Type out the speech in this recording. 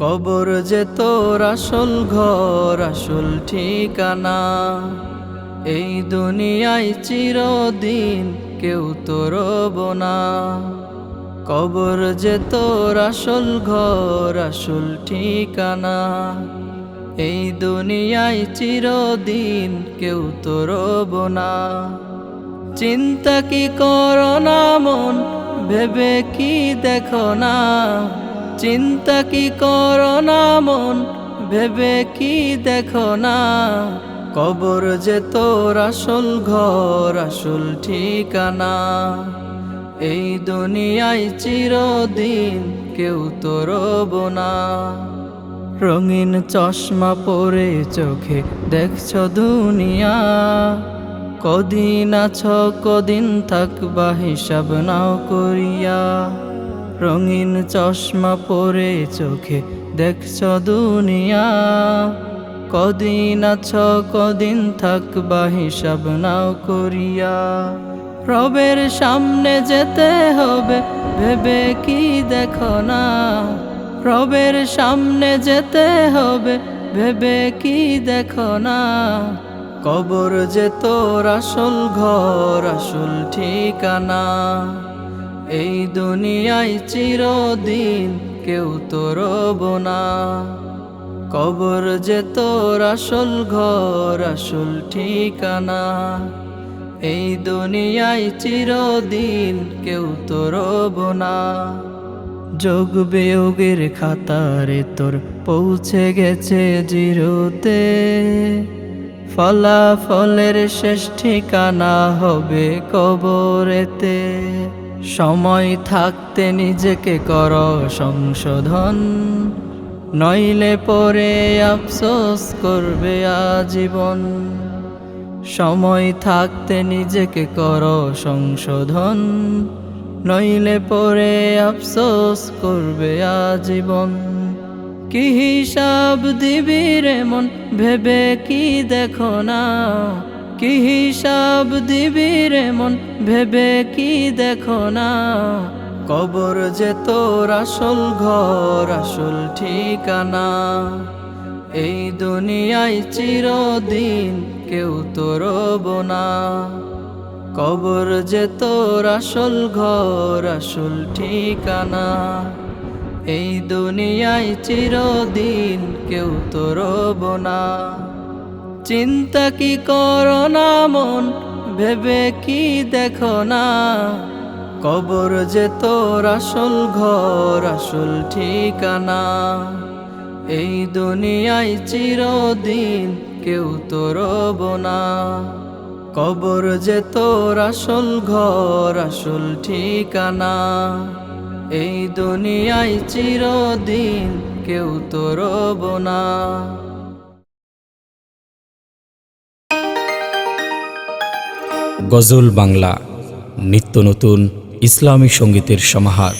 কবর যে তোর আসল ঘর, আসল ঠিকানা। এই দুনিয়ায় চিরদিন কেউ তোর না। কবর যে তোর আসল ঘর, আসল ঠিকানা। এই দুনিয়ায় চিরদিন কেউ তোর না। চিন্তা কি করো না মন, ভেবে কি দেখো না। চিন্তা কি করো না মন? ভেবে কি দেখো না? কবর যে তোর আসল ঘর, আসল ঠিকানা। এই দুনিয়ায় চিরদিন কেউ তোর না। রঙিন চশমা পরে চোখে দেখছ দুনিয়া। কদিন আছ, কদিন থাকবা, হিসাব নাও করিয়া। রঙিন চশমা পরে চোখে দেখছ দুনিয়া। কদিন আছ, কদিন থাকবা হিসাব নাও করিয়া। রবের সামনে যেতে হবে, ভেবে কি দেখো না। রবের সামনে যেতে হবে, ভেবে কি দেখো না। কবর যে তোর আসল ঘর, আসল ঠিকানা। এই দুনিয়ায় চিরদিন কেউ তোর না। কবর যে তোর আসল ঘর, আসল ঠিকানা। এই দুনিয়ায় চিরদিন কেউ তোর না। যোগ বিয়োগের খাতারে তোর পৌঁছে গেছে জিরোতে। ফলাফলের শেষ ঠিকানা হবে কবরেতে। সময় থাকতে নিজেকে কর সংশোধন, নইলে পরে আফসোস করবে আজীবন। সময় থাকতে নিজেকে কর সংশোধন, নইলে পরে আফসোস করবে আজীবন। কি হিসাব দিবি রে মন, ভেবে কি দেখো না? কি হিসাব দিবি রে মন? ভেবে কি দেখো না? কবর যে তোর আসল ঘর, আসল ঠিকানা। এই দুনিয়ায় চিরদিন কেউ তোর না। কবর যে তোর আসল ঘর, আসল ঠিকানা। এই দুনিয়ায় চিরদিন কেউ তোর না। চিন্তা কি করো না মন? ভেবে কি দেখো না? কবর যে তোর আসল ঘর, আসল ঠিকানা। এই দুনিয়ায় চিরদিন কেউ তোর না। কবর যে তোর আসল ঘর, আসল ঠিকানা। এই দুনিয়ায় চিরদিন কেউ তোর না। গজল বাংলা নিত্য নতুন ইসলামী সঙ্গীতের সমাহার।